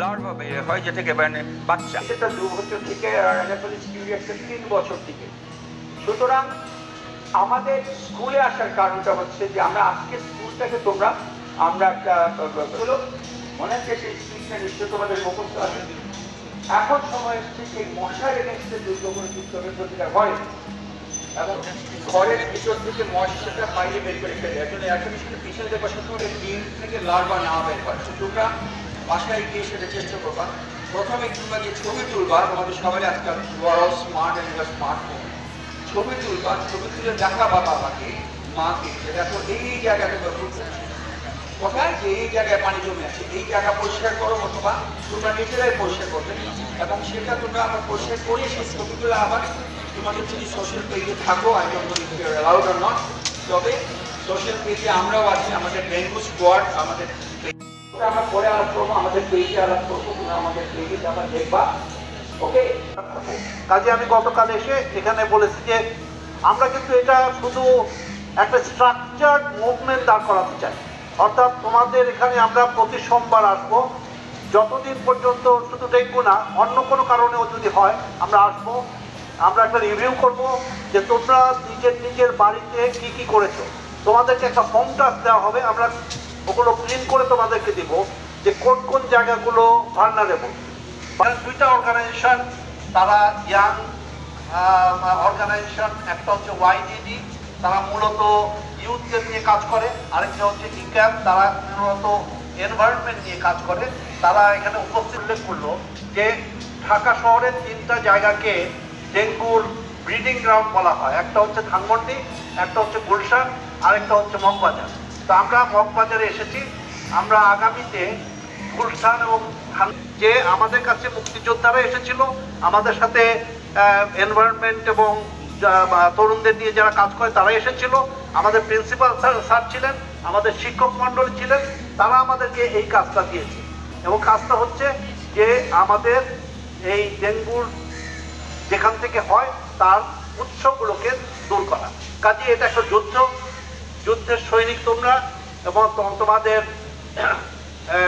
Larva বের হয় থেকে মানে বাচ্চা। সেটা দু বছর থেকে আর কিউরিয়াসের তিন বছর থেকে। সুতরাং আমাদের স্কুলে আসার কারণটা হচ্ছে যে আমরা আজকে স্কুলটাকে তোমরা, আমরা একটা মনে হচ্ছে সেই স্পিচটা নিশ্চয় তোমাদের মুখস্থ আছে? এখন সময় এসছে যে মশার এগেন্সে যুদ্ধ করে যুদ্ধ প্রতিটা ঘরে এবং ঘরের ভিতর থেকে মশাটা বাইরে বের করে ফেলে। একজন একটা বিষয় পিছনে দেখবা সবসময় ডিম থেকে লার্ভা না বের করে। তোমরা বাসায় গিয়ে সেটা চেষ্টা করবা। প্রথমে তোমরা যে ছবি তুলবা তোমাদের সবাই আজকাল বড় স্মার্ট অ্যান্ড স্মার্টফোন ছবি তুলবা ছবি তুলে দেখাবা বাবাকে, মাকে যে দেখো এই জায়গাটা কোথায়? যে এই জায়গায় পানি জমে আছে, এই জায়গা পরিষ্কার করো অথবা তোমরা নিজেরাই পরিষ্কার করবে। এবং সেটা তোমরা আবার পরিষ্কার করে সেই ছবিগুলো আবার তোমাদের যদি সোশ্যাল পেজে থাকো আই অ্যালাউড অর নট তবে সোশ্যাল পেজে আমরাও আছি, আমাদের ডেঙ্গু স্কোয়াড আমাদের পরে আলাপ করব, আমাদের পেজে আলাপ করব আমাদের পেজে আবার দেখবা। ওকে কাজে আমি গতকাল এসে এখানে বলেছি যে, আমরা কিন্তু এটা শুধু একটা স্ট্রাকচার্ড মুভমেন্ট দাঁড় করাতে চাই। অর্থাৎ তোমাদের এখানে আমরা প্রতি সোমবার আসব। যতদিন পর্যন্ত শুধু ডেঙ্গু না, অন্য কোনো কারণেও যদি হয়, আমরা আসব। আমরা একটা রিভিউ করব যে তোমরা নিজের নিজের বাড়িতে কি কি করেছ। তোমাদেরকে একটা হোম টাস্ক দেওয়া হবে। আমরা ওগুলো ক্লিন করে তোমাদেরকে দিব যে কোন কোন জায়গাগুলো ভার্নারেবল দুইটা অর্গানাইজেশন তারা ইয়াং অর্গানাইজেশন একটা হচ্ছে ওয়াইডিডি তারা মূলত ইউথদের নিয়ে কাজ করে, আরেকটা হচ্ছে ইক্যাপ তারা মূলত এনভায়রনমেন্ট নিয়ে কাজ করে। তারা এখানে উপস্থিত উল্লেখ করল যে ঢাকা শহরের তিনটা জায়গাকে ডেঙ্গুর ব্রিডিং গ্রাউন্ড বলা হয়। একটা হচ্ছে ধানমন্ডি, একটা হচ্ছে গুলশান, আরেকটা হচ্ছে মগবাজার। তো আমরা মগবাজারে এসেছি। আমরা আগামীতে গুলশান এবং যে আমাদের কাছে মুক্তিযোদ্ধারা এসেছিল, আমাদের সাথে এনভায়রনমেন্ট এবং তরুণদের নিয়ে যারা কাজ করে, তারা এসেছিল। আমাদের প্রিন্সিপাল স্যার স্যার ছিলেন, আমাদের শিক্ষক মণ্ডল ছিলেন, তারা আমাদেরকে এই কাজটা দিয়েছে। এবং কাজটা হচ্ছে যে আমাদের এই ডেঙ্গুর যেখান থেকে হয়, তার উৎসগুলোকে দূর করা। কাজে এটা একটা যুদ্ধ যুদ্ধের সৈনিক তোমরা এবং তোমাদের